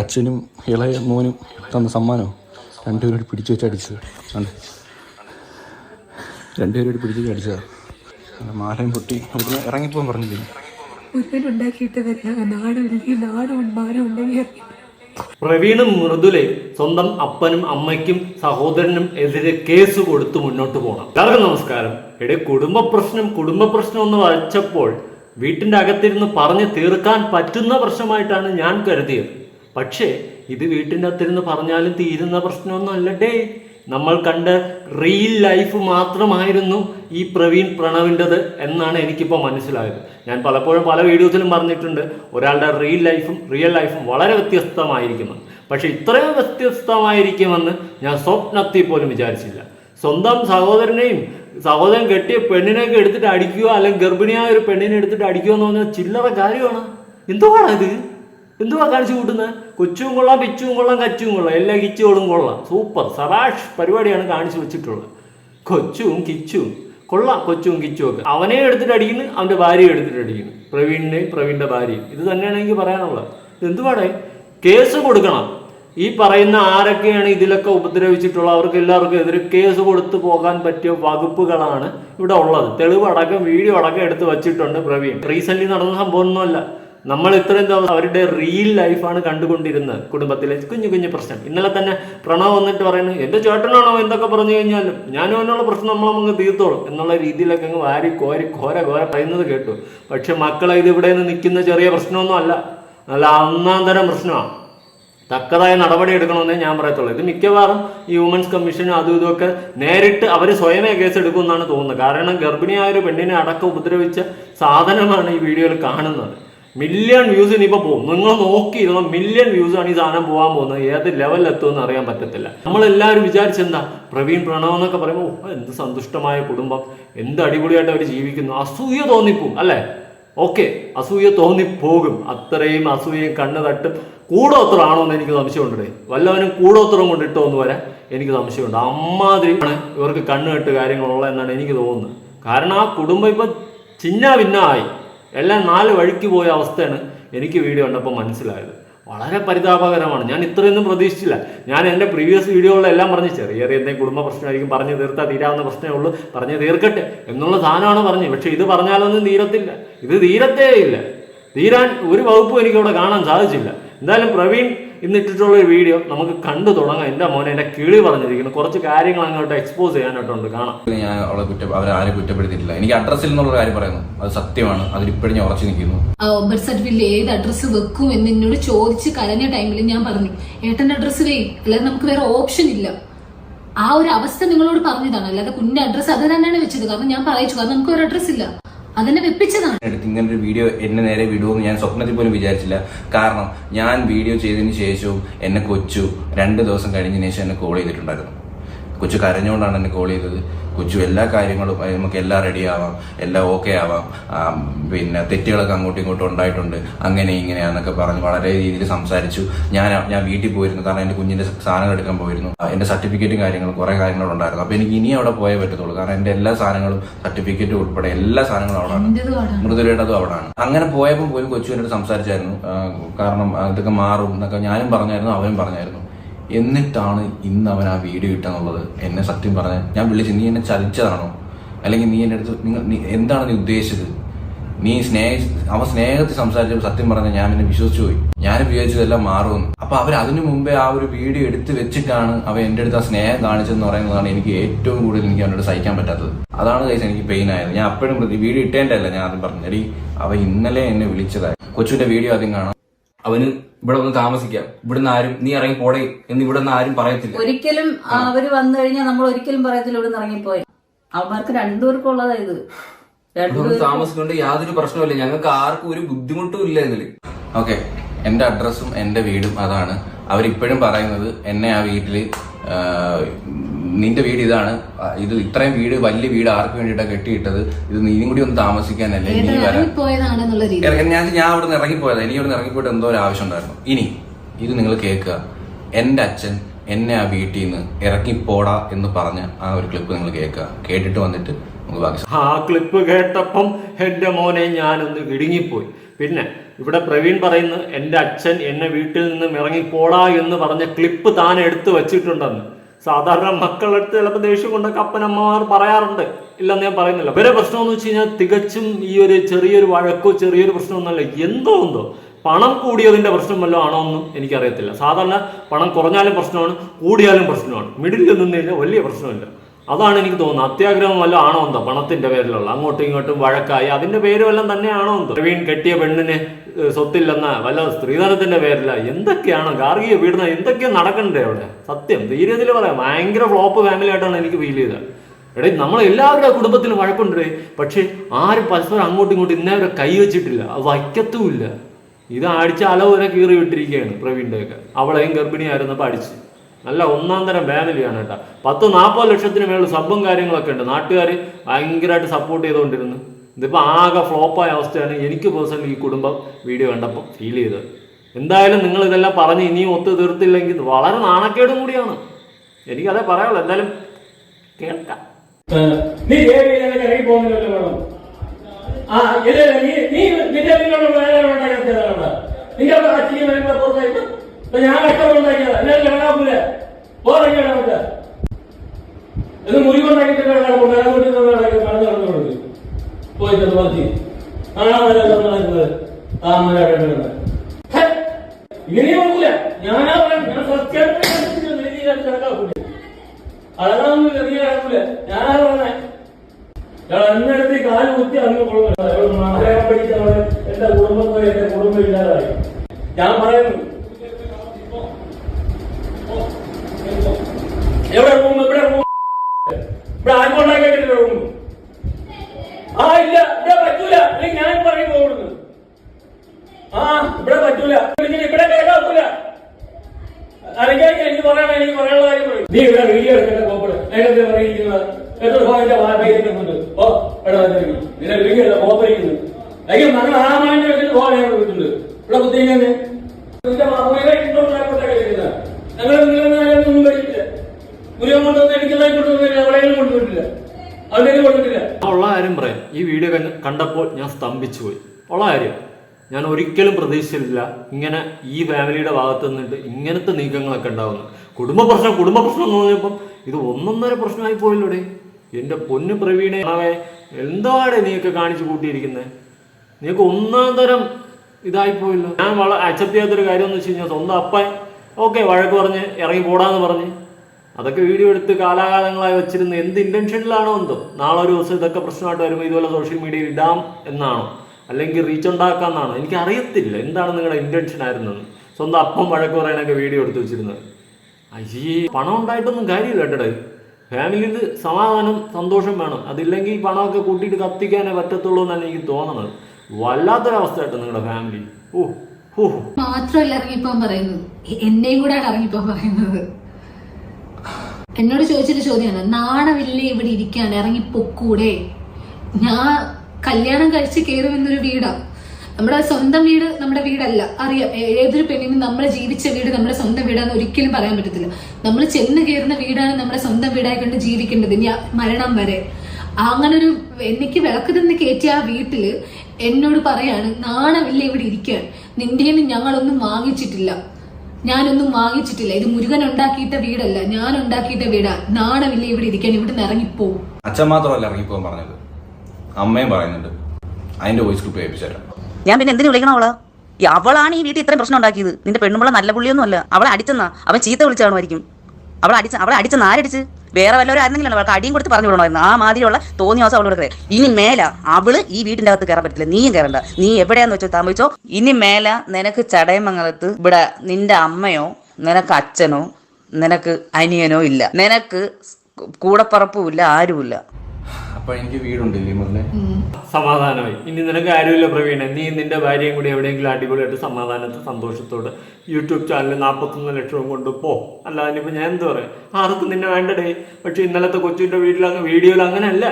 അച്ഛനും ഇളയ മോനും തന്ന സമ്മാനമോ? രണ്ടുപേരോട് പിടിച്ചു വെച്ച് അടിച്ചു ആണ് രണ്ടുപേരോട് പിടിച്ചു വെച്ച് അടിച്ചതാണ് മാലയും പൊട്ടി. അവിടുന്ന് ഇറങ്ങിപ്പോകാൻ പറഞ്ഞില്ലേ? പ്രവീണും മൃദുലയും സ്വന്തം അപ്പനും അമ്മയ്ക്കും സഹോദരനും എതിരെ കേസ് കൊടുത്ത് മുന്നോട്ട് പോകണം എല്ലാവർക്കും നമസ്കാരം. ഇവിടെ കുടുംബ പ്രശ്നം കുടുംബ പ്രശ്നം എന്ന് വച്ചപ്പോൾ വീട്ടിന്റെ അകത്തിരുന്ന് പറഞ്ഞ് തീർക്കാൻ പറ്റുന്ന പ്രശ്നമായിട്ടാണ് ഞാൻ കരുതിയത്. പക്ഷേ ഇത് വീട്ടിന്റെ അകത്തിരുന്ന് പറഞ്ഞാലും തീരുന്ന പ്രശ്നമൊന്നും ഡേ നമ്മൾ കണ്ട റിയൽ ലൈഫ് മാത്രമായിരുന്നു ഈ പ്രവീൺ പ്രണവിന്റെത് എന്നാണ് എനിക്കിപ്പോൾ മനസ്സിലായത്. ഞാൻ പലപ്പോഴും പല വീഡിയോസിലും പറഞ്ഞിട്ടുണ്ട് ഒരാളുടെ റിയൽ ലൈഫും റിയൽ ലൈഫും വളരെ വ്യത്യസ്തമായിരിക്കുന്നു പക്ഷേ ഇത്രയും വ്യത്യസ്തമായിരിക്കുമെന്ന് ഞാൻ സ്വപ്നത്തിൽ പോലും വിചാരിച്ചില്ല. സ്വന്തം സഹോദരനെയും സഹോദരൻ കെട്ടിയ പെണ്ണിനെയൊക്കെ എടുത്തിട്ട് അടിക്കുക അല്ലെങ്കിൽ ഗർഭിണിയായ ഒരു പെണ്ണിനെ എടുത്തിട്ട് അടിക്കുക എന്ന് പറഞ്ഞാൽ ചില്ലറ കാര്യമാണ്. എന്തുവാണ് ഇത്? എന്തുവാ കാണിച്ചു കൂട്ടുന്നത് കൊച്ചും കൊള്ളാം പിച്ചും കൊള്ളാം കച്ചും കൊള്ളാം എല്ലാ കിച്ചുകളും കൊള്ളാം. സൂപ്പർ. സറാഷ് പരിപാടിയാണ് കാണിച്ചു വെച്ചിട്ടുള്ളത്. കൊച്ചും കിച്ചും. കൊള്ളാം കൊച്ചും കിച്ചും ഒക്കെ. അവനെ എടുത്തിട്ട് അടിക്കുന്നു അവന്റെ ഭാര്യയെ എടുത്തിട്ട് അടിക്കുന്നു. പ്രവീണിനെയും പ്രവീണിന്റെ ഭാര്യയും. ഇത് തന്നെയാണ് എനിക്ക് പറയാനുള്ളത്. എന്തുവാടേ? കേസ് കൊടുക്കണം. ഈ പറയുന്ന ആരൊക്കെയാണ് ഇതിലൊക്കെ ഉപദ്രവിച്ചിട്ടുള്ള അവർക്ക് എല്ലാവർക്കും എതിരെ കേസ് കൊടുത്തു പോകാൻ പറ്റിയ വകുപ്പുകളാണ് ഇവിടെ ഉള്ളത്. തെളിവ് അടക്കം വീഡിയോ അടക്കം എടുത്ത് വച്ചിട്ടുണ്ട് പ്രവീൺ. റീസെന്റ് നടന്ന സംഭവമൊന്നുമല്ല. നമ്മൾ ഇത്രയും ദിവസം അവരുടെ റിയൽ ലൈഫാണ് കണ്ടുകൊണ്ടിരുന്നത് കുടുംബത്തിലെ കുഞ്ഞു കുഞ്ഞു പ്രശ്നം. ഇന്നലെ തന്നെ പ്രണവ് വന്നിട്ട് പറയുന്നത് എന്റെ ചേട്ടനാണോ എന്തൊക്കെ പറഞ്ഞു കഴിഞ്ഞാലും ഞാനും എന്നുള്ള പ്രശ്നം നമ്മളങ്ങ് തീർത്തോളും എന്നുള്ള രീതിയിലൊക്കെ അങ്ങ് വാരി കോരി ഘോര ഘോര പറയുന്നത് കേട്ടു. പക്ഷെ മക്കളെ ഇത് ഇവിടെ നിന്ന് നിൽക്കുന്ന ചെറിയ പ്രശ്നമൊന്നും അല്ല. നല്ല അന്നാന്തരം പ്രശ്നമാണ് തക്കതായ നടപടി എടുക്കണമെന്നേ ഞാൻ പറയത്തുള്ളൂ. ഇത് മിക്കവാറും ഈ വുമൻസ് കമ്മീഷനും അതും ഇതുമൊക്കെ നേരിട്ട് അവർ സ്വയമേ കേസ് എടുക്കുമെന്നാണ് തോന്നുന്നത്. കാരണം ഗർഭിണിയായ ഒരു പെണ്ണിനെ അടക്കം ഉപദ്രവിച്ച സാധനമാണ് ഈ വീഡിയോയിൽ കാണുന്നത്. മില്യൺ വ്യൂസ് ഇനിയിപ്പോൾ പോകും. നിങ്ങൾ നോക്കിയിരുന്ന മില്യൺ ആണ് ഈ സാധനം പോകാൻ പോകുന്നത്. ഏത് ലെവലിൽ എത്തുമെന്ന് അറിയാൻ പറ്റത്തില്ല. നമ്മളെല്ലാവരും വിചാരിച്ചെന്താ പ്രവീൺ പ്രണവ് എന്നൊക്കെ പറയുമ്പോൾ "ഓ, എന്ത് സന്തുഷ്ടമായ കുടുംബം. എന്ത് അടിപൊളിയായിട്ട് അവർ ജീവിക്കുന്നു. അസൂയ തോന്നിപ്പോവും അല്ലേ? ഓക്കെ അസൂയ തോന്നിപ്പോകും. അത്രയും അസൂയയും കണ്ണ് തട്ടും. കൂടോത്രം ആണോ എന്ന് എനിക്ക് സംശയമുണ്ട് വല്ലവനും കൂടോത്രം കൊണ്ട് ഇട്ടോ എന്ന് വരാൻ എനിക്ക് സംശയമുണ്ട്. അമ്മാതിരി ആണ് ഇവർക്ക് കണ്ണ് കെട്ട് കാര്യങ്ങളുള്ള എന്നാണ് എനിക്ക് തോന്നുന്നത്. കാരണം ആ കുടുംബം ഇപ്പം ചിന്ന ഭിന്നമായി എല്ലാം നാല് വഴിക്ക് പോയ അവസ്ഥയാണ് എനിക്ക് വീഡിയോ കണ്ടപ്പോൾ മനസ്സിലായത്. വളരെ പരിതാപകരമാണ്. ഞാൻ ഇത്രയൊന്നും പ്രതീക്ഷിച്ചില്ല. ഞാൻ എന്റെ പ്രീവിയസ് വീഡിയോകളിലെല്ലാം പറഞ്ഞു ചെറിയ ചെറിയ എന്തെങ്കിലും കുടുംബ പ്രശ്നമായിരിക്കും പറഞ്ഞു തീർത്താൽ തീരാവുന്ന പ്രശ്നമേ ഉള്ളൂ പറഞ്ഞു തീർക്കട്ടെ എന്നുള്ള സാധനമാണ് പറഞ്ഞത് പക്ഷേ ഇത് പറഞ്ഞാലൊന്നും തീരത്തില്ല. ഇത് തീരത്തേ ഇല്ല തീരാൻ ഒരു വകുപ്പും എനിക്കവിടെ കാണാൻ സാധിച്ചില്ല. എന്തായാലും പ്രവീൺ ഇന്നിട്ടിട്ടുള്ള ഒരു വീഡിയോ നമുക്ക് കണ്ടു തുടങ്ങാം. എന്റെ മോനെ എന്റെ കിളി പറഞ്ഞിരിക്കുന്നു. കുറച്ച് കാര്യങ്ങൾ അങ്ങോട്ട് എക്സ്പോസ് ചെയ്യാനായിട്ടുണ്ട്. കാണാം. ഞാൻ അവളെ കുറ്റ അവരാരും കുറ്റപ്പെടുത്തിയിട്ടില്ല. എനിക്ക് അഡ്രസ്സിൽ എന്നുള്ള കാര്യം പറയുന്നു. അത് സത്യമാണ്. അതിലിപ്പോഴും ഞാൻ ഉറച്ചു നിൽക്കുന്നു. ബർത്ത് സർട്ടിഫിക്കറ്റിൽ ഏത് അഡ്രസ്സ് വെക്കും എന്ന് എന്നോട് ചോദിച്ച് കരഞ്ഞ ടൈമിൽ ഞാൻ പറഞ്ഞു ഏട്ടന്റെ അഡ്രസ്സ് വേ അല്ലാതെ നമുക്ക് വേറെ ഓപ്ഷൻ ഇല്ല. ആ ഒരു അവസ്ഥ നിങ്ങളോട് പറഞ്ഞതാണ്. അല്ലാതെ കുഞ്ഞിന്റെ അഡ്രസ്സ് അത് തന്നെയാണ് വെച്ചത്. കാരണം ഞാൻ പറയിച്ചു. കാരണം നമുക്ക് ഒരു അഡ്രസ്സ് ഇല്ല. അതന്നെ വെപ്പിച്ചതാണ്. ഇങ്ങനെ ഒരു വീഡിയോ എന്നെ നേരെ വിടുമെന്ന് ഞാൻ സ്വപ്നത്തിൽ പോലും വിചാരിച്ചില്ല. കാരണം ഞാൻ വീഡിയോ ചെയ്തതിന് ശേഷവും എന്നെ കൊച്ചു. രണ്ട് ദിവസം കഴിഞ്ഞതിന് ശേഷം എന്നെ കോൾ ചെയ്തിട്ടുണ്ടായിരുന്നു. കൊച്ചു കരഞ്ഞുകൊണ്ടാണ് എന്നെ കോൾ ചെയ്തത്. കൊച്ചു എല്ലാ കാര്യങ്ങളും നമുക്ക് എല്ലാം റെഡി ആവാം എല്ലാം ഓക്കെ ആവാം. പിന്നെ തെറ്റുകളൊക്കെ അങ്ങോട്ടും ഇങ്ങോട്ടും ഉണ്ടായിട്ടുണ്ട്. അങ്ങനെ ഇങ്ങനെയാന്നൊക്കെ പറഞ്ഞ് വളരെ രീതിയിൽ സംസാരിച്ചു. ഞാൻ ഞാൻ വീട്ടിൽ പോയിരുന്നു. കാരണം എന്റെ കുഞ്ഞിന്റെ സാധനങ്ങൾ എടുക്കാൻ പോയിരുന്നു. എന്റെ എന്റെ സർട്ടിഫിക്കറ്റും കാര്യങ്ങളും കുറെ കാര്യങ്ങളുണ്ടായിരുന്നു അപ്പോൾ എനിക്ക് ഇനി അവിടെ പോയേ പറ്റത്തുള്ളൂ. കാരണം എന്റെ എല്ലാ സാധനങ്ങളും സർട്ടിഫിക്കറ്റ് ഉൾപ്പെടെ എല്ലാ സാധനങ്ങളും അവിടെ മൃദുലേടതും പാടാണ് മൃദുലയുടേതും അവിടാണ് അങ്ങനെ പോയപ്പോൾ പോലും കൊച്ചു എന്നോട് സംസാരിച്ചായിരുന്നു. കാരണം അതൊക്കെ ഇതൊക്കെ മാറും എന്നൊക്കെ ഞാനും പറഞ്ഞായിരുന്നു അവനും പറഞ്ഞായിരുന്നു. എന്നിട്ടാണ് ഇന്ന് അവൻ ആ വീഡിയോ ഇട്ടെന്നുള്ളത്. എന്നെ സത്യം പറഞ്ഞാൽ ഞാൻ വിളിച്ച് നീ എന്നെ ചതിച്ചതാണോ? അല്ലെങ്കിൽ നീ എന്റെ അടുത്ത് നിങ്ങൾ എന്താണ് നീ ഉദ്ദേശിച്ചത്? നീ സ്നേഹ അവ സ്നേഹത്തിൽ സംസാരിച്ചപ്പോൾ സത്യം പറഞ്ഞ ഞാൻ എന്നെ വിശ്വസിച്ചു പോയി. ഞാൻ ഉപയോഗിച്ചതെല്ലാം മാറുമെന്ന്. അപ്പൊ അവർ അതിനു മുമ്പേ ആ ഒരു വീഡിയോ എടുത്ത് വെച്ചിട്ടാണ് അവ എന്റെ അടുത്ത് ആ സ്നേഹം കാണിച്ചതെന്ന് പറയുന്നതാണ് എനിക്ക് ഏറ്റവും കൂടുതൽ എനിക്ക് അവനോട് സഹിക്കാൻ പറ്റാത്തത്. അതാണ് കൈസ് എനിക്ക് പെയിൻ ആയത്. ഞാൻ അപ്പോഴും വീഡിയോ ഇട്ടേണ്ടല്ല ഞാൻ ആദ്യം പറഞ്ഞു അവ ഇന്നലെ എന്നെ വിളിച്ചതായി കൊച്ചുവിന്റെ വീഡിയോ ആദ്യം കാണാം. അവന് ഇവിടെ ഒന്ന് താമസിക്കാം. ഇവിടുന്ന് ആരും നീ ഇറങ്ങി പോടേ എന്ന് ഇവിടെ നിന്ന് ആരും പറയത്തില്ല. ഒരിക്കലും അവർ വന്നു കഴിഞ്ഞാൽ നമ്മൾ ഒരിക്കലും പറയത്തില്ല ഇവിടെ നിന്ന് ഇറങ്ങിപ്പോയി. അവന്മാർക്ക് രണ്ടുപേർക്കും ഉള്ളതാ ഇത്. താമസിക്കൊണ്ട് യാതൊരു പ്രശ്നമില്ല ഞങ്ങൾക്ക് ആർക്കും ഒരു ബുദ്ധിമുട്ടും ഇല്ല ഇതിൽ. ഓക്കെ. എന്റെ അഡ്രസ്സും എന്റെ വീടും അതാണ്. അവരിപ്പോഴും പറയുന്നത് എന്നെ ആ വീട്ടിൽ നിന്റെ വീട് ഇതാണ്. ഇത് ഇത്രയും വീട് വലിയ വീട് ആർക്ക് വേണ്ടിട്ടാ കെട്ടിയിട്ടത്? ഇത് നീയും കൂടി ഒന്ന് താമസിക്കാനല്ലേ? നീ വരാൻ ഇറങ്ങി- ഞാൻ ഞാൻ അവിടെ നിന്ന് ഇറങ്ങിപ്പോയത്. എനിക്ക് അവിടെ നിന്ന് ഇറങ്ങിപ്പോയിട്ട് എന്തോ ഒരു ആവശ്യം ഉണ്ടായിരുന്നു. ഇനി ഇത് നിങ്ങൾ കേൾക്കുക. എന്റെ അച്ഛൻ എന്നെ ആ വീട്ടിൽ നിന്ന് ഇറങ്ങിപ്പോടാ എന്ന് പറഞ്ഞ ആ ഒരു ക്ലിപ്പ് നിങ്ങൾ കേൾക്കുക. കേട്ടിട്ട് വന്നിട്ട് നമുക്ക് ബാക്കി ആ ക്ലിപ്പ് കേട്ടപ്പം എന്റെ മോനെ ഞാനൊന്ന് ഇടുങ്ങിപ്പോയി പിന്നെ ഇവിടെ പ്രവീൺ പറയുന്നു എന്റെ അച്ഛൻ എന്നെ വീട്ടിൽ നിന്നും ഇറങ്ങിപ്പോടാ എന്ന് പറഞ്ഞ ക്ലിപ്പ് താൻ എടുത്തു വച്ചിട്ടുണ്ടെന്ന്. സാധാരണ മക്കളടുത്ത് ചിലപ്പോൾ ദേഷ്യം കൊണ്ടൊക്കെ അപ്പനമ്മമാർ പറയാറുണ്ട്. ഇല്ലെന്ന് ഞാൻ പറയുന്നില്ല. വേറെ പ്രശ്നം എന്ന് വെച്ച് കഴിഞ്ഞാൽ തികച്ചും ഈ ഒരു ചെറിയൊരു വഴക്കോ ചെറിയൊരു പ്രശ്നമൊന്നുമല്ല എന്തോ എന്തോ. പണം കൂടിയതിന്റെ പ്രശ്നം വല്ലതും ആണോ എന്നും എനിക്കറിയത്തില്ല. സാധാരണ പണം കുറഞ്ഞാലും പ്രശ്നമാണ് കൂടിയാലും പ്രശ്നമാണ്. മിഡിലിൽ നിന്ന് കഴിഞ്ഞാൽ വലിയ പ്രശ്നമില്ല. അതാണ് എനിക്ക് തോന്നുന്നത്. അത്യാഗ്രഹം വല്ലതും ആണോ എന്തോ? പണത്തിന്റെ പേരിലുള്ള. അങ്ങോട്ടും ഇങ്ങോട്ടും വഴക്കായി. അതിന്റെ പേര് വല്ലതും തന്നെയാണോ എന്തോ? പ്രവീൺ കെട്ടിയ പെണ്ണിന് സ്വത്തില്ലെന്ന വല്ല സ്ത്രീധനത്തിന്റെ പേരില. എന്തൊക്കെയാണ് ഗാർഹിക പീഡനം? എന്തൊക്കെയാണ് നടക്കണ്ടേ അവിടെ. സത്യം. ധീരതയിൽ പറയാം. ഭയങ്കര ഫ്ലോപ്പ് ഫാമിലി ആയിട്ടാണ് എനിക്ക് ഫീൽ ചെയ്തത്. എടേ നമ്മൾ എല്ലാവരുടെ കുടുംബത്തിലും വഴക്കുണ്ടേ. പക്ഷെ ആരും പരസ്പരം അങ്ങോട്ടും ഇങ്ങോട്ടും ഇന്നേവരെ കൈ വെച്ചിട്ടില്ല. വയ്ക്കത്തുമില്ല. ഇത് അടിച്ച അലവരെ കീറി വിട്ടിരിക്കുകയാണ് പ്രവീണിന്റെ ഒക്കെ അവളെയും ഗർഭിണിയായിരുന്നപ്പോൾ അടിച്ച്. നല്ല ഒന്നാം തരം ഫാമിലിയാണ് കേട്ടോ. പത്ത് നാൽപ്പത് ലക്ഷത്തിന് മേളിൽ സബും കാര്യങ്ങളൊക്കെ ഉണ്ട്. നാട്ടുകാർ ഭയങ്കരമായിട്ട് സപ്പോർട്ട് ചെയ്തുകൊണ്ടിരുന്നു. ഇതിപ്പോൾ ആകെ ഫ്ലോപ്പായ അവസ്ഥയാണ് എനിക്ക് പേഴ്സണലി ഈ കുടുംബം വീഡിയോ കണ്ടപ്പോൾ ഫീൽ ചെയ്തത്. എന്തായാലും നിങ്ങൾ ഇതെല്ലാം പറഞ്ഞ് ഇനിയും ഒത്തു തീർത്തില്ലെങ്കിൽ വളരെ നാണക്കേടും കൂടിയാണ്. എനിക്കതേ പറയാനുള്ളൂ. എന്തായാലും കേൾക്കാം. നീ ആ ഇല്ല നീ നീ നിന്റെ നിങ്ങളുടെ നിന്റെ അച്ഛനും പുറത്തായിട്ട്? ഇപ്പൊ ഞാൻ കഷ്ടമുണ്ടാക്കിയതാ എന്നെ വേണാക്കൂല പോറങ്ങി വേണമില്ല ഇത് മുറിവുണ്ടാക്കിയിട്ട് വേണം വേറെ പറഞ്ഞു ആ മല നടക്കുന്നത് ഞാൻ കുത്തി അങ്ങ് കൊടുക്കണം എന്റെ കുടുംബം എന്റെ കുടുംബം ഇല്ലാതായി. ഞാൻ പറയുന്നു എവിടെ റൂം? ഇവിടെ റൂം. ഇവിടെ ആർക്കുണ്ടാക്കിയിട്ടില്ല റൂം. ആ ഇല്ല. ഇവിടെ പറ്റൂല. അല്ലെങ്കിൽ ഞാൻ പറയും പോകുന്നു. ആ ഇവിടെ പറ്റൂല. ഇങ്ങനെ ഇവിടെ കേൾക്കാക്കൂല അല്ലെങ്കിൽ എനിക്ക് പറയാൻ എനിക്ക് പറയാനുള്ള കാര്യം പറയും. നീ ഇവിടെ വീഡിയോ എടുക്കേണ്ട കോപ്പട്. നേരത്തെ പറയുന്നത് എത്ര ഭാഗത്തെ വാർത്തയിട്ടുണ്ട് ഓ ഇവിടെ വന്നിരിക്കുന്നു നിന്നെ വീഡിയോ എടുത്ത കോപ്പറിക്കുന്നു അല്ലെങ്കിൽ മകൾ ആ മാന്റെ വെച്ചിട്ട് പോകാൻ ഞാൻ വിളിച്ചിട്ടുണ്ട് ഇവിടെ കുത്തിങ്ങനെ നിന്റെ മാമയുടെ ഇഷ്ടമുണ്ടായിക്കോട്ടെ ഞങ്ങൾ ഉള്ള കാര്യം പറയാം. ഈ വീഡിയോ കണ്ടപ്പോൾ ഞാൻ സ്തംഭിച്ചു പോയി. ഉള്ള കാര്യം ഞാൻ ഒരിക്കലും പ്രതീക്ഷിച്ചില്ല ഇങ്ങനെ ഈ ഫാമിലിയുടെ ഭാഗത്ത് നിന്നിട്ട് ഇങ്ങനത്തെ നീക്കങ്ങളൊക്കെ ഉണ്ടാവുന്നു. കുടുംബ പ്രശ്നം കുടുംബ പ്രശ്നം എന്ന് പറഞ്ഞപ്പം ഇത് ഒന്നൊന്നര പ്രശ്നമായി പോയില്ലൂടെ. എന്റെ പൊന്നു പ്രവീണെ എന്തോ എന്താണ് നീയൊക്കെ കാണിച്ചു കൂട്ടിയിരിക്കുന്നത് നീക്ക് ഒന്നാം തരം പോയില്ല. ഞാൻ വളരെ അക്സെപ്റ്റ് ചെയ്യാത്തൊരു കാര്യം എന്ന് വെച്ച് കഴിഞ്ഞാൽ സ്വന്തം അപ്പൻ ഓക്കെ വഴക്ക് പറഞ്ഞ് ഇറങ്ങി പോടാന്ന് പറഞ്ഞ് അതൊക്കെ വീഡിയോ എടുത്ത് കാലാകാലങ്ങളായി വെച്ചിരുന്ന എന്ത് ഇന്റൻഷനിലാണോ എന്തോ. നാളെ ഒരു ദിവസം ഇതൊക്കെ പ്രശ്നമായിട്ട് വരുമ്പോൾ ഇതുപോലെ സോഷ്യൽ മീഡിയയിൽ ഇടാം എന്നാണോ? അല്ലെങ്കിൽ റീച്ച് ഉണ്ടാക്കാമെന്നാണോ എനിക്ക് അറിയത്തില്ല എന്താണ് നിങ്ങളുടെ ഇന്റൻഷൻ ആയിരുന്നത്. സ്വന്തം അപ്പം വഴക്ക് പറയാനൊക്കെ വീഡിയോ എടുത്ത് വെച്ചിരുന്നത്. അയ്യേ പണം ഉണ്ടായിട്ടൊന്നും കാര്യമില്ല കേട്ടടേ. ഫാമിലിയിൽ സമാധാനം സന്തോഷം വേണം. അതില്ലെങ്കിൽ പണമൊക്കെ കൂട്ടിയിട്ട് കത്തിക്കാനേ പറ്റത്തുള്ളൂ എന്നാണ് എനിക്ക് തോന്നുന്നത്. വല്ലാത്തൊരവസ്ഥയായിട്ട് നിങ്ങളുടെ ഫാമിലി ഓ മാത്രമല്ല ഇറങ്ങിപ്പോൻ പറയുന്നത്. എന്നെയും കൂടെയാണ് ഇറങ്ങിപ്പോൻ പറയുന്നത്. എന്നോട് ചോദിച്ചൊരു ചോദ്യമാണ് നാണമില്ലേ ഇവിടെ ഇരിക്കാൻ? ഇറങ്ങി പൊക്കൂടെ? ഞാൻ കല്യാണം കഴിച്ച് കയറി വന്നൊരു വീടാ. നമ്മുടെ സ്വന്തം വീട് നമ്മുടെ വീടല്ല. അറിയാം ഏതൊരു പെണ്ണിനും നമ്മൾ ജീവിച്ച വീട് നമ്മുടെ സ്വന്തം വീടാന്ന് ഒരിക്കലും പറയാൻ പറ്റത്തില്ല. നമ്മൾ ചെന്ന് കയറുന്ന വീടാണ് നമ്മുടെ സ്വന്തം വീടായി കണ്ട് ജീവിക്കേണ്ടത് ഇനി മരണം വരെ. അങ്ങനെ ഒരു എനിക്ക് വിളക്ക് തന്നെ കയറ്റിയ ആ വീട്ടിൽ എന്നോട് പറയാണ് നാണമില്ല ഇവിടെ ഇരിക്കാൻ? നിന്റെ ഞങ്ങളൊന്നും വാങ്ങിച്ചിട്ടില്ല. ഞാനൊന്നും വാങ്ങിച്ചിട്ടില്ല. ഇത് മുരുകൻ ഉണ്ടാക്കിയിട്ട വീടല്ല. ഞാൻ ഉണ്ടാക്കിയിട്ട വീടാ. നാണമില്ല ഇവിടെ ഇരിക്കാൻ. ഇവിടെ നിന്ന് ഇറങ്ങിപ്പോവും അച്ഛൻ മാത്രമല്ല ഇറങ്ങിപ്പോകാൻ പറഞ്ഞത്. അമ്മയും പറയുന്നുണ്ട്. അതിന്റെ വോയിസ് ക്ലിപ്പ് ഏൽപ്പിച്ചാലും ഞാൻ പിന്നെ എന്തിനു വിളിക്കണം അവളെ? ഈ അവളാണ് ഈ വീട്ടിൽ ഇത്രയും പ്രശ്നം ഉണ്ടാക്കിയത്. നിന്റെ പെണ്ണുമ്പള നല്ല പുള്ളിയൊന്നും അല്ല അവളെ അടിച്ചെന്നാ. അവൻ ചീത്ത വിളിച്ചാണുമായിരിക്കും അവളെ അടിച്ച അവളെ അടിച്ചെന്ന്? ആരടിച്ച്? വേറെ വല്ലവരും ആയിരുന്നെങ്കിലും അവൾക്ക് അടിയും കൊടുത്ത് പറഞ്ഞു വിടണമായിരുന്നു. ആ മാതിരിയുള്ള തോന്നിയ ദിവസം അവളോട് കയറി. ഇനി മേല അവൾ ഈ വീട്ടിന്റെ അകത്ത് കയറാൻ പറ്റില്ല നീയും കയറണ്ട. നീ എവിടെയാന്ന് വെച്ചോ താമസിച്ചോ? ഇനി മേല നിനക്ക് ചടയമംഗലത്ത് ഇവിടെ നിന്റെ അമ്മയോ നിനക്ക് അച്ഛനോ നിനക്ക് അനിയനോ ഇല്ല. നിനക്ക് കൂടപ്പറപ്പും ഇല്ല ആരുമില്ല. അപ്പൊ എനിക്ക് വീടുണ്ട് മുതലേ സമാധാനമായി. ഇനി നിനക്ക് കാര്യമില്ല പ്രവീണ. നീ നിന്റെ ഭാര്യയും കൂടി എവിടെയെങ്കിലും അടിപൊളിയായിട്ട് സമാധാനത്തെ സന്തോഷത്തോടെ യൂട്യൂബ് ചാനൽ നാൽപ്പത്തൊന്ന് ലക്ഷവും കൊണ്ട് പോ. അല്ലാതെ ഇനിയിപ്പോൾ ഞാൻ എന്താ പറയാ? ആർക്കും നിന്നെ വേണ്ടടേ. പക്ഷെ ഇന്നലത്തെ കൊച്ചിന്റെ വീട്ടിലങ്ങ് വീഡിയോയിൽ അങ്ങനെയല്ല.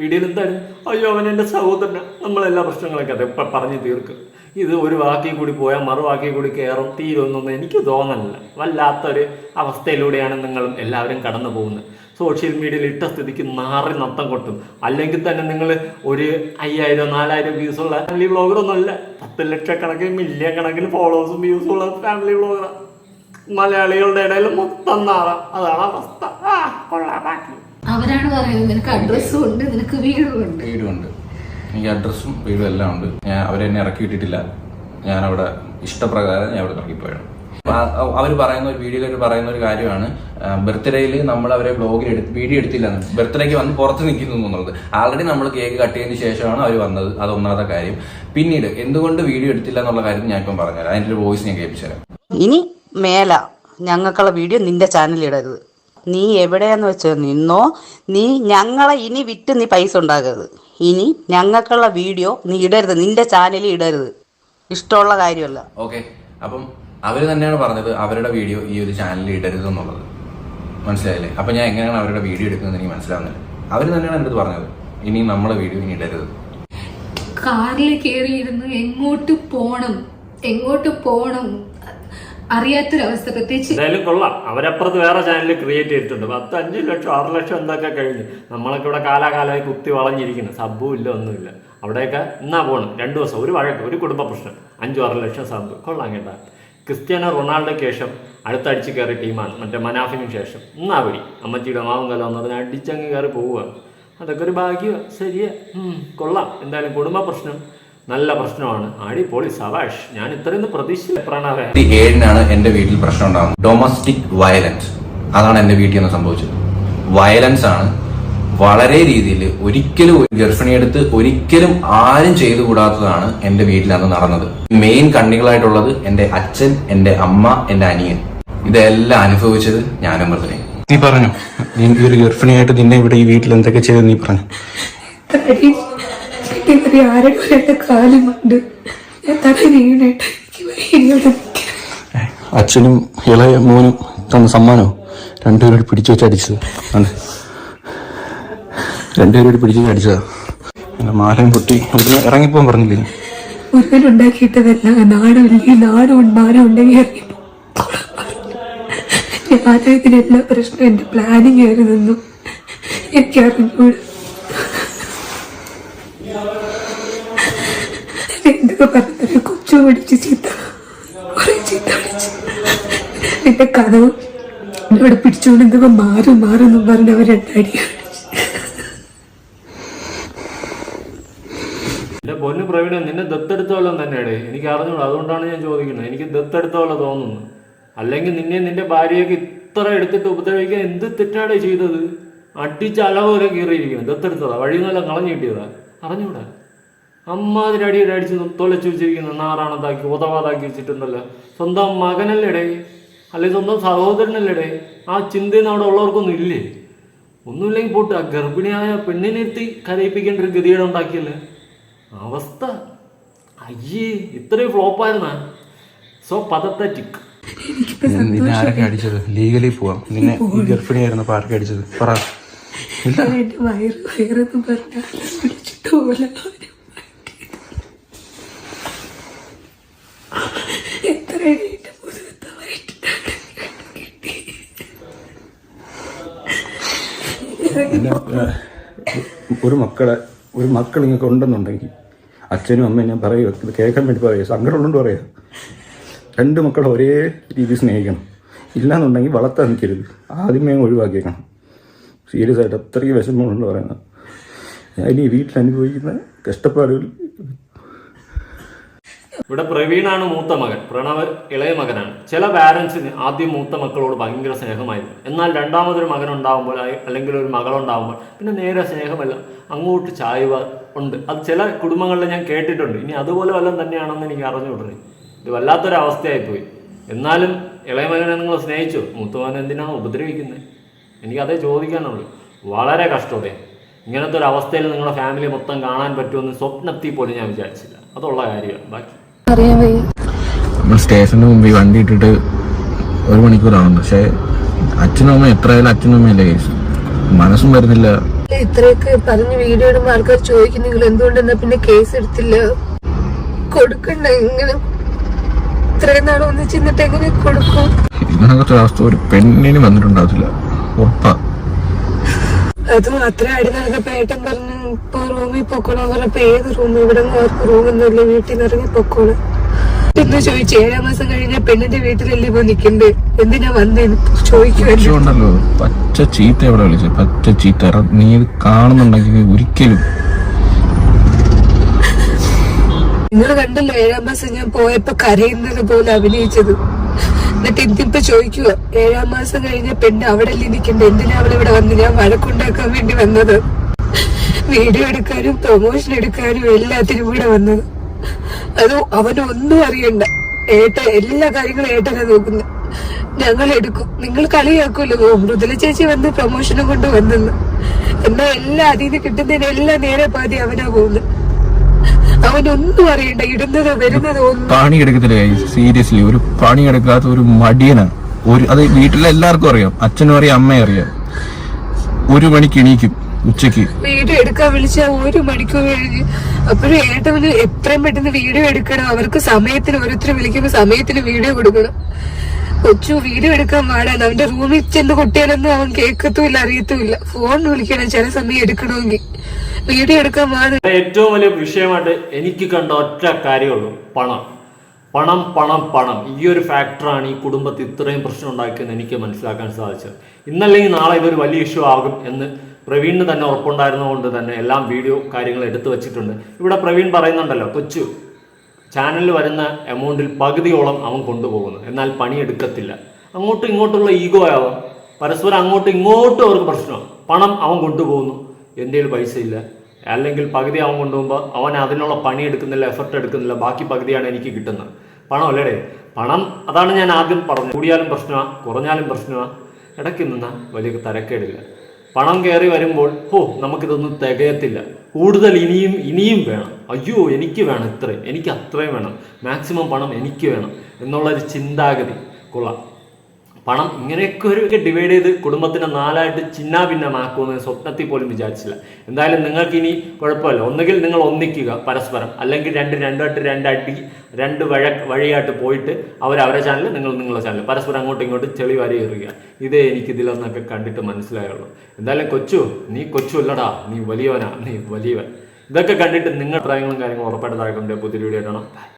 വീഡിയോയിൽ എന്തായാലും അയ്യോ അവൻ എന്റെ സഹോദരന. നമ്മളെല്ലാ പ്രശ്നങ്ങളൊക്കെ അതെ പറഞ്ഞു തീർക്കും. ഇത് ഒരു വാക്കിൽ കൂടി പോയാൽ മറുവാക്കിൽ കൂടി കയറും തീരുമെന്നൊന്നും എനിക്ക് തോന്നലില്ല. വല്ലാത്തൊരു അവസ്ഥയിലൂടെയാണ് നിങ്ങളും എല്ലാവരും കടന്നു പോകുന്നത്. സോഷ്യൽ മീഡിയയിൽ ഇട്ട സ്ഥിതിക്ക് നാറി നത്തം കൊട്ടും. അല്ലെങ്കിൽ തന്നെ നിങ്ങൾ ഒരു അയ്യായിരം നാലായിരം വ്യൂസുള്ള ഫാമിലി വ്ളോഗറൊന്നുമല്ല പത്ത് ലക്ഷക്കണക്കിന് മില്യൺ കണക്കിന് ഫോളോവേഴ്സും വ്യൂസ് ഉള്ള ഫാമിലി വ്ളോഗറാണ് മലയാളികളുടെ ഇടയിൽ മൊത്തം നാറാം. അതാണ് അവസ്ഥ. ആ കൊള്ളാം ബാക്കി. അവരാണ് പറയുന്നത് നിനക്ക് അഡ്രസ്സും ഉണ്ട് നിനക്ക് വീടും ഉണ്ട് വീടുണ്ട്. എനിക്ക് അഡ്രസ്സും വീടും എല്ലാം ഉണ്ട്. ഞാൻ അവരെന്നെ ഇറക്കി വിട്ടിട്ടില്ല. ഞാൻ ഇഷ്ടപ്രകാരം ഞാൻ അവിടെ ഇറങ്ങിപ്പോയാണ് അവർ പറയുന്ന ഒരു വീഡിയോയിൽ പറയുന്ന ഒരു കാര്യമാണ് ബർത്ത്ഡേയിൽ നമ്മൾ അവരെ ബ്ലോഗിൽ എടുത്ത് വീഡിയോ എടുത്തില്ല ബർത്ത്ഡേക്ക് വന്ന് പുറത്ത് നിൽക്കുന്നു എന്നുള്ളത്. ആൾറെഡി നമ്മൾ കേക്ക് കട്ട് ചെയ്തതിന് ശേഷമാണ് അവർ വന്നത്. അത് ഒന്നാമത്തെ കാര്യം. പിന്നീട് എന്തുകൊണ്ട് വീഡിയോ എടുത്തില്ല എന്നുള്ള കാര്യം ഞാൻ ഇപ്പം പറഞ്ഞുതരാം. അതിന്റെ ഒരു വോയിസ് ഞാൻ കേൾപ്പിച്ചു തരാം ഇനി മേല ഞങ്ങൾക്കുള്ള വീഡിയോ നിന്റെ ചാനലിൽ ഇടരുത്. നീ എവിടെയാന്ന് വെച്ചോ നിന്നോ നീ ഞങ്ങളെ ഇനി വിറ്റ് നീ പൈസ ഉണ്ടാക്കരുത്. ഇനി ഞങ്ങൾക്കുള്ള വീഡിയോ നീ ഇടരുത്. നിന്റെ ചാനലിൽ ഇടരുത്. ഇഷ്ടമുള്ള കാര്യമല്ല. ഓക്കെ. അപ്പം അവർ തന്നെയാണ് പറഞ്ഞത് അവരുടെ വീഡിയോ ഈ ഒരു ചാനലിൽ ഇടരുത് എന്നുള്ളത്. മനസ്സിലായില്ലേ? അപ്പം ഞാൻ എങ്ങനെയാണ് അവരുടെ വീഡിയോ എടുക്കുന്നത് എനിക്ക് മനസ്സിലാവുന്നില്ല. അവർ തന്നെയാണ് എന്റെ അടുത്ത് പറഞ്ഞത്. ഇനി നമ്മളെ വീഡിയോ ഇനി ഇടരുത്. കാറിൽ കയറിയിരുന്ന് എങ്ങോട്ട് പോണം? എങ്ങോട്ട് പോണം? അറിയാത്തൊരവസ്ഥ പ്രത്യേകിച്ച് എന്തായാലും കൊള്ളാം. അവരപ്പുറത്ത് വേറെ ചാനൽ ക്രിയേറ്റ് ചെയ്തിട്ടുണ്ട്. പത്ത് അഞ്ച് ലക്ഷം ആറ് ലക്ഷം എന്തൊക്കെ കഴിഞ്ഞു നമ്മളൊക്കെ ഇവിടെ കാലാകാലമായി കുത്തി വളഞ്ഞിരിക്കുന്നു. സബ്ബും ഇല്ല ഒന്നുമില്ല. അവിടെയൊക്കെ എന്നാ പോകണം രണ്ടു ദിവസം ഒരു വഴക്ക് ഒരു കുടുംബ പ്രശ്നം. അഞ്ചു ആറ് ലക്ഷം സബ്ബ്. കൊള്ളാം കേട്ടാ. ക്രിസ്ത്യാനോ റൊണാൾഡോയ്ക്ക് ശേഷം അടുത്തടിച്ച് കയറിയ ടീമാണ്. മറ്റേ മനാഫിന് ശേഷം. എന്നാ വഴി? അമ്മച്ചിയുടെ മാവും കല എന്ന് പറഞ്ഞാൽ അടിച്ചങ്ങ് കയറി പോവുക അതൊക്കെ ഒരു ഭാഗ്യമാണ് ശരിയാ. കൊള്ളാം. എന്തായാലും കുടുംബ പ്രശ്നം. നല്ല പ്രശ്നമാണ്. പോളി സവാഷ്. ഞാൻ ഇത്രയും പ്രതീക്ഷിച്ചില്ല പ്രണവേ. ഏഴിനാണ് എന്റെ വീട്ടിൽ പ്രശ്നം ഉണ്ടാകുന്നത് ഡൊമസ്റ്റിക് വയലൻസ് അതാണ് എന്റെ വീട്ടിൽ നിന്ന് സംഭവിച്ചത്. വയലൻസ് ആണ് വളരെ രീതിയിൽ ഒരിക്കലും ഒരു ഗർഭിണിയെടുത്ത് ഒരിക്കലും ആരും ചെയ്തു കൂടാത്തതാണ് എന്റെ വീട്ടിൽ അന്ന് നടന്നത്. മെയിൻ കണ്ണികളായിട്ടുള്ളത് എന്റെ അച്ഛൻ എന്റെ അമ്മ എന്റെ അനിയൻ. ഇതെല്ലാം അനുഭവിച്ചത് ഞാനും മൃതനെ നീ പറഞ്ഞു നീ ഈ ഒരു ഗർഭിണിയായിട്ട് നിന്നെ ഇവിടെ ഈ വീട്ടിൽ എന്തൊക്കെ ചെയ്തു നീ പറഞ്ഞു. ഇവർ ആരുടെ എന്റെ കാലുമുണ്ട് ഞാൻ തല വീണിട്ട് എനിക്ക് അച്ഛനും ഇളയ മോനും തന്ന സമ്മാനോ രണ്ടുപേരോട് പിടിച്ചു വെച്ച് അടിച്ചത്. ആണ് രണ്ടുപേരോട് പിടിച്ചു വെച്ച് അടിച്ചതാ. എന്റെ മാലയും പൊട്ടി ഇവിടുന്ന് ഇറങ്ങിപ്പോകാൻ പറഞ്ഞില്ലേ? മുരുകൻ ഉണ്ടാക്കിയിട്ടതല്ല നാടുമില്ലെങ്കിൽ നാടും നാടും ഉണ്ടെങ്കിൽ ഇറങ്ങിപ്പോ ഞാൻ ഇതിനെല്ലാ പ്രശ്നം എന്റെ പ്ലാനിങ് ആയിരുന്നു. എനിക്ക് എന്തൊക്കെ പറഞ്ഞൊരു കൊച്ചു പിടിച്ച് ചീത്ത. കുറേ ചീത്ത പിടിച്ച്. എന്റെ കഥവ് പിടിച്ചുകൊണ്ട് എന്തൊക്കെ മാറും മാറും എന്നും പറഞ്ഞ് അവർ രണ്ടടി എന്റെ പൊന്നു പ്രവീണ നിന്നെ ദത്തെടുത്തോളം തന്നെയാണ് എനിക്ക് അറിഞ്ഞൂടാ. അതുകൊണ്ടാണ് ഞാൻ ചോദിക്കുന്നത്. എനിക്ക് ദത്തെടുത്തോളം തോന്നുന്നു. അല്ലെങ്കിൽ നിന്നെ നിന്റെ ഭാര്യയൊക്കെ ഇത്ര എടുത്തിട്ട് ഉപദ്രവിക്കാൻ എന്ത് തെറ്റാണ് ചെയ്തത്? അടിച്ച് അലവരെ കീറിയിരിക്കുന്നു. ദത്തെടുത്തതാ. നല്ല കളഞ്ഞു കിട്ടിയതാ. അറിഞ്ഞൂടാ. അമ്മാതിരി അടിയുടെ അടിച്ച് തൊലച്ചു വെച്ചിരിക്കുന്ന. നാറാണതാക്കി ഉതവാതാക്കി വെച്ചിട്ടുണ്ടല്ലോ. സ്വന്തം മകനല്ലേടേ? അല്ലെങ്കിൽ സ്വന്തം സഹോദരനല്ലേടേ? ആ ചിന്തയൊന്നും അവിടെ ഉള്ളവർക്കൊന്നും ഇല്ലേ? ഒന്നുമില്ലെങ്കിൽ പോട്ട് ആ ഗർഭിണിയായ പെണ്ണിനെത്തി കരയിപ്പിക്കേണ്ട ഒരു ഗതികേട് ഉണ്ടാക്കിയല്ലേ? അവസ്ഥ. അയ്യേ ഇത്രയും ഫ്ലോപ്പായിരുന്ന സോ പതത്തറ്റിക് നിന്നെ ആരൊക്കെ അടിച്ചത്? ലീഗലി പോവാം. നിന്നെ ആരൊക്കെ അടിച്ചത്? പറ. വയറ് വയറെന്ന് പിടിച്ചിട്ട് പോലെ എത്ര എന്റെ മുതുകത്തെ വയറ്റിട്ടാണ് കിട്ടി പിന്നെ ഏഹ്, ഒരു മക്കളെ ഒരു മക്കൾ നിങ്ങൾക്ക് ഉണ്ടെന്നുണ്ടെങ്കിൽ അച്ഛനും അമ്മയും ഞാൻ പറയുക കേൾക്കാൻ വേണ്ടി പറയുക സങ്കടമുള്ളതുകൊണ്ട് പറയുക രണ്ട് മക്കളെ ഒരേ രീതി സ്നേഹിക്കണം. ഇല്ലാന്നുണ്ടെങ്കിൽ വളർത്താൻ നിൽക്കരുത്. ആദ്യമേ ഒഴിവാക്കിയേക്കണം. സീരിയസ് ആയിട്ട് അത്രയും വിഷമമുണ്ട് പറയുന്നത്. ഞാൻ ഇനി വീട്ടിൽ അനുഭവിക്കുന്ന കഷ്ടപ്പാടുകൾ ഇവിടെ പ്രവീണാണ് മൂത്ത മകൻ. പ്രണവ് ഇളയ മകനാണ്. ചില പാരൻസിന് ആദ്യം മൂത്ത മക്കളോട് ഭയങ്കര സ്നേഹമായിരുന്നു. എന്നാൽ രണ്ടാമതൊരു മകൻ ഉണ്ടാകുമ്പോൾ അല്ലെങ്കിൽ ഒരു മകളുണ്ടാകുമ്പോൾ പിന്നെ നേരെ സ്നേഹമല്ല. അങ്ങോട്ട് ചായവ ഉണ്ട്. അത് ചില കുടുംബങ്ങളിൽ ഞാൻ കേട്ടിട്ടുണ്ട്. ഇനി അതുപോലെ വല്ലതും തന്നെയാണെന്ന് എനിക്ക് അറിഞ്ഞുകൊണ്ടിരുന്നു ഇത് വല്ലാത്തൊരു അവസ്ഥയായിപ്പോയി. എന്നാലും ഇളയ മകനെ നിങ്ങൾ സ്നേഹിച്ചു? മൂത്തമകൻ എന്തിനാണ് ഉപദ്രവിക്കുന്നത് എനിക്കതേ ചോദിക്കാനുള്ളൂ. വളരെ കഷ്ടതേ ഇങ്ങനത്തെ ഒരു അവസ്ഥയിൽ നിങ്ങളുടെ ഫാമിലി മൊത്തം കാണാൻ പറ്റുമെന്ന് സ്വപ്നത്തിൽ പോലും ഞാൻ വിചാരിച്ചില്ല. അതുള്ള കാര്യമാണ്. ബാക്കി നമ്മൾ സ്റ്റേഷന് മുമ്പ് ഈ വണ്ടി ഇട്ടിട്ട് ഒരു മണിക്കൂറാവുന്നു. പക്ഷേ അച്ഛനും അമ്മ എത്രയായാലും അച്ഛനും അമ്മയല്ലേ കേസ് മനസ്സും വരുന്നില്ല. ഇത്രയൊക്കെ പറഞ്ഞ് വീഡിയോ ഇടുമ്പോൾ ആൾക്കാർ ചോദിക്കും നിങ്ങൾ എന്തുകൊണ്ടെന്നാ പിന്നെ കേസ് എടുത്തില്ല? കൊടുക്കണ്ട എങ്ങനെ? ഇത്രയും നാൾ ഒന്നിച്ചിരുന്നിട്ട് എങ്ങനെ കൊടുക്കും? ഇതിനകത്തെ അവസ്ഥ ഒരു പെണ്ണിന് വന്നിട്ടുണ്ടാവില്ല ഉറപ്പാ. അതും അത്ര അടി നടന്നപ്പോ ഏട്ടൻ പറഞ്ഞു ഇപ്പൊ റൂമിൽ പൊക്കോളാൻ പറഞ്ഞപ്പോ ഏത് റൂം ഇവിടെ അവർക്ക് റൂമൊന്നുമില്ല വീട്ടിൽ നിന്ന് ഇറങ്ങി പൊക്കോളാം. എന്ന് ചോദിച്ചു ഏഴാം മാസം കഴിഞ്ഞ പെണ്ണിന്റെ വീട്ടിലല്ലേ ഇപ്പൊ നിക്കണ്ടേ എന്തിനാ വന്നേന്ന് ചോദിക്കുമല്ലോ പച്ച ചീത്ത എവിടെ വിളിച്ചു. പച്ച ചീത്ത നീ കാണുന്നുണ്ടെങ്കിൽ ഒരിക്കലും നിങ്ങൾ കണ്ടല്ലോ ഏഴാം മാസം ഞാൻ പോയപ്പോ കരയുന്നത് പോലെ അഭിനയിച്ചത്. എന്നിട്ട് എന്തിപ്പോ ചോദിക്കുക ഏഴാം മാസം കഴിഞ്ഞ പെണ്ണ് അവിടെ അല്ലേ നിക്കണ്ടേ എന്തിനാ അവളിവിടെ ഇവിടെ വന്ന്? ഞാൻ വഴക്കുണ്ടാക്കാൻ വേണ്ടി വന്നത്. വീഡിയോ എടുക്കാനും പ്രൊമോഷൻ എടുക്കാനും എല്ലാത്തിനും കൂടെ വന്നത്. അത് അവനൊന്നും അറിയണ്ട. ഏട്ട എല്ലാ കാര്യങ്ങളും ഏട്ടനെ നോക്കുന്നത് ഞങ്ങൾ എടുക്കും. നിങ്ങൾ കളിയാക്കുമല്ലോ മൃദുല ചേച്ചി വന്ന് പ്രൊമോഷനും കൊണ്ട് വന്നെന്ന്. എന്നാ എല്ലാ അതിൽ നിന്ന് കിട്ടുന്നതിനെല്ലാം നേരെ പാതി അവനാ പോകുന്നത് അവനൊന്നും അറിയണ്ട. ഇടുന്നത് വരുന്നത് പണി എടുക്കത്തില്ല സീരിയസ്ലി ഒരു പണി എടുക്കാത്ത ഒരു മടിയനാണ് ഒരു അത് വീട്ടിലെ എല്ലാവർക്കും അറിയാം. അച്ഛനും അറിയാം അമ്മയും അറിയാം. ഒരു മണിക്ക് എണീക്കും ഉച്ചയ്ക്ക് വീഡിയോ എടുക്കാൻ വിളിച്ച ഒരു മണിക്കൂർ കഴിഞ്ഞ് അപ്പോഴും ഏട്ടവന് എത്രയും പെട്ടെന്ന് വീഡിയോ എടുക്കണം. അവർക്ക് സമയത്തിന് ഓരോരുത്തരും വിളിക്കുമ്പോൾ സമയത്തിന് വീഡിയോ കൊടുക്കണം. കൊച്ചു വീഡിയോ എടുക്കാൻ പാടാണ്. അവന്റെ റൂമിൽ ചെന്ന് കുട്ടികളൊന്നും അവൻ കേൾക്കത്തുമില്ല അറിയത്തുമില്ല. ഫോൺ വിളിക്കണം ചില സമയം എടുക്കണമെങ്കിൽ. വീഡിയോ എടുക്കാൻ പാടില്ല ഏറ്റവും വലിയ വിഷയമായിട്ട് എനിക്ക് കണ്ട ഒറ്റ കാര്യമുള്ളൂ പണം. പണം പണം പണം. ഈ ഒരു ഫാക്ടറാണ് ഈ കുടുംബത്തിൽ ഇത്രയും പ്രശ്നം ഉണ്ടാക്കിയെന്ന് എനിക്ക് മനസ്സിലാക്കാൻ സാധിച്ചത്. ഇന്നല്ലെങ്കിൽ നാളെ ഇതൊരു വലിയ ഇഷ്യൂ ആകും എന്ന് പ്രവീണിന് തന്നെ ഉറപ്പുണ്ടായിരുന്നതുകൊണ്ട് തന്നെ എല്ലാം വീഡിയോ കാര്യങ്ങൾ എടുത്തു വെച്ചിട്ടുണ്ട്. ഇവിടെ പ്രവീൺ പറയുന്നുണ്ടല്ലോ കൊച്ചു ചാനലിൽ വരുന്ന എമൗണ്ടിൽ പകുതിയോളം അവൻ കൊണ്ടുപോകുന്നു. എന്നാൽ പണിയെടുക്കത്തില്ല അങ്ങോട്ടും ഇങ്ങോട്ടുള്ള ഈഗോ ആവാം. പരസ്പരം അങ്ങോട്ടും ഇങ്ങോട്ടും അവർക്ക് പ്രശ്നമാണ് പണം അവൻ കൊണ്ടുപോകുന്നു. എന്റെ കയ്യിൽ പൈസ ഇല്ല. അല്ലെങ്കിൽ പകുതി അവൻ കൊണ്ടുപോകുമ്പോൾ അവൻ അതിനുള്ള പണി എടുക്കുന്നില്ല എഫർട്ട് എടുക്കുന്നില്ല. ബാക്കി പകുതിയാണ് എനിക്ക് കിട്ടുന്നത്. പണം അല്ലേ പണം അതാണ് ഞാൻ ആദ്യം പറഞ്ഞത്. കൂടിയാലും പ്രശ്നമാണ് കുറഞ്ഞാലും പ്രശ്നമാണ് ഇടയ്ക്ക് നിന്നാൽ വലിയ തരക്കേടില്ല. പണം കയറി വരുമ്പോൾ ഓ നമുക്കിതൊന്നും തികയത്തില്ല. കൂടുതൽ ഇനിയും ഇനിയും വേണം. അയ്യോ എനിക്ക് വേണം ഇത്രയും. എനിക്ക് അത്രയും വേണം. മാക്സിമം പണം എനിക്ക് വേണം. എന്നുള്ളൊരു ചിന്താഗതി. കൊള്ളാം. പണം ഇങ്ങനെയൊക്കെ ഒരു ഡിവൈഡ് ചെയ്ത് കുടുംബത്തിനെ നാലായിട്ട് ചിന്നാഭിന്നമാക്കുമെന്ന് സ്വപ്നത്തിൽ പോലും വിചാരിച്ചില്ല. എന്തായാലും നിങ്ങൾക്ക് ഇനി കുഴപ്പമില്ല. ഒന്നുകിൽ നിങ്ങൾ ഒന്നിക്കുക പരസ്പരം. അല്ലെങ്കിൽ രണ്ട് രണ്ടായിട്ട് രണ്ടടി രണ്ട് വഴ വഴിയായിട്ട് പോയിട്ട് അവർ അവരെ ചാനൽ നിങ്ങൾ നിങ്ങളുടെ ചാനൽ പരസ്പരം അങ്ങോട്ടും ഇങ്ങോട്ടും ചെളി വാരി എറിയുക. ഇതേ എനിക്ക് ഇതിലൊന്നൊക്കെ കണ്ടിട്ട് മനസ്സിലായുള്ളൂ. എന്തായാലും കൊച്ചു നീ കൊച്ചു അല്ലടാ. നീ വലിയവനാ. നീ വലിയവൻ. ഇതൊക്കെ കണ്ടിട്ട് നിങ്ങളുടെ അഭിപ്രായങ്ങളും കാര്യങ്ങളും ഉറപ്പായിട്ട് താഴെ പുതിയ വീഡിയോ ഇടണം